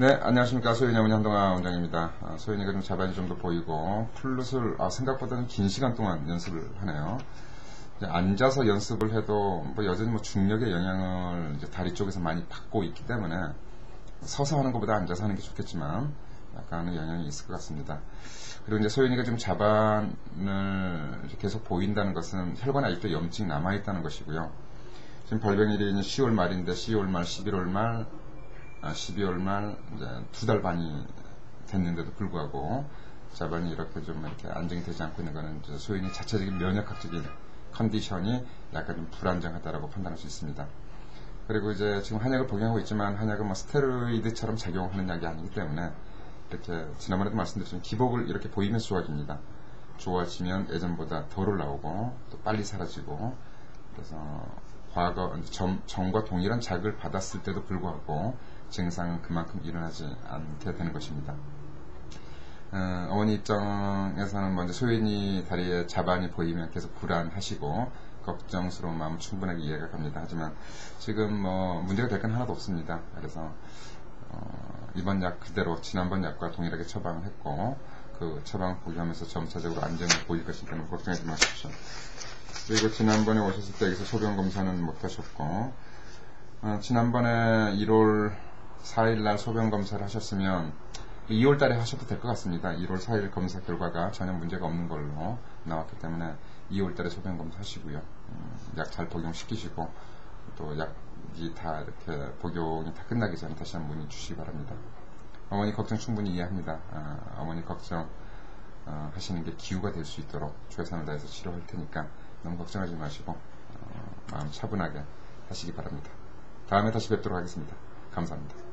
네, 안녕하십니까. 소연이 어머니 한동아 원장입니다. 아, 소연이가 좀 자반이 좀 더 보이고, 플룻을 아, 생각보다는 긴 시간 동안 연습을 하네요. 앉아서 연습을 해도 뭐 여전히 뭐 중력의 영향을 이제 다리 쪽에서 많이 받고 있기 때문에 서서 하는 것보다 앉아서 하는 게 좋겠지만 약간의 영향이 있을 것 같습니다. 그리고 이제 소연이가 좀 자반을 계속 보인다는 것은 혈관에 아직도 염증이 남아있다는 것이고요. 지금 발병일이 이제 10월 말인데 10월 말, 11월 말, 아, 12월 말 이제 두달 반이 됐는데도 불구하고 자반이 이렇게 좀 이렇게 안정이 되지 않고 있는 것은 소연이 자체적인 면역학적인 컨디션이 약간 좀 불안정하다라고 판단할 수 있습니다. 그리고 이제 지금 한약을 복용하고 있지만 한약은 뭐 스테로이드처럼 작용하는 약이 아니기 때문에 이렇게 지난번에도 말씀드렸지만 기복을 이렇게 보이면서 좋아집니다. 좋아지면 예전보다 덜 올라오고 또 빨리 사라지고 그래서 과거 점, 전과 동일한 자극을 받았을 때도 불구하고 증상은 그만큼 일어나지 않게 되는 것입니다. 어, 어머니 입장에서는 먼저 소연이 다리에 자반이 보이면 계속 불안하시고 걱정스러운 마음 충분하게 이해가 갑니다. 하지만 지금 뭐 문제가 될 건 하나도 없습니다. 그래서 어, 이번 약 그대로 지난번 약과 동일하게 처방을 했고 그 처방을 복용하면서 점차적으로 안정을 보일 것이기 때문에 걱정하지 마십시오. 그리고 지난번에 오셨을 때 여기서 소변 검사는 못 하셨고 어, 지난번에 1월 4일 날 소변 검사를 하셨으면 2월 달에 하셔도 될 것 같습니다. 1월 4일 검사 결과가 전혀 문제가 없는 걸로 나왔기 때문에 2월 달에 소변 검사 하시고요. 음, 약잘 복용시키시고 또 약이 다 이렇게 복용이 다 끝나기 전에 다시 한번 문의 주시기 바랍니다. 어머니 걱정 충분히 이해합니다. 아, 어머니 걱정 어, 하시는 게 기후가 될 수 있도록 최선을 다해서 치료할 테니까 너무 걱정하지 마시고 어, 마음 차분하게 하시기 바랍니다. 다음에 다시 뵙도록 하겠습니다. 감사합니다.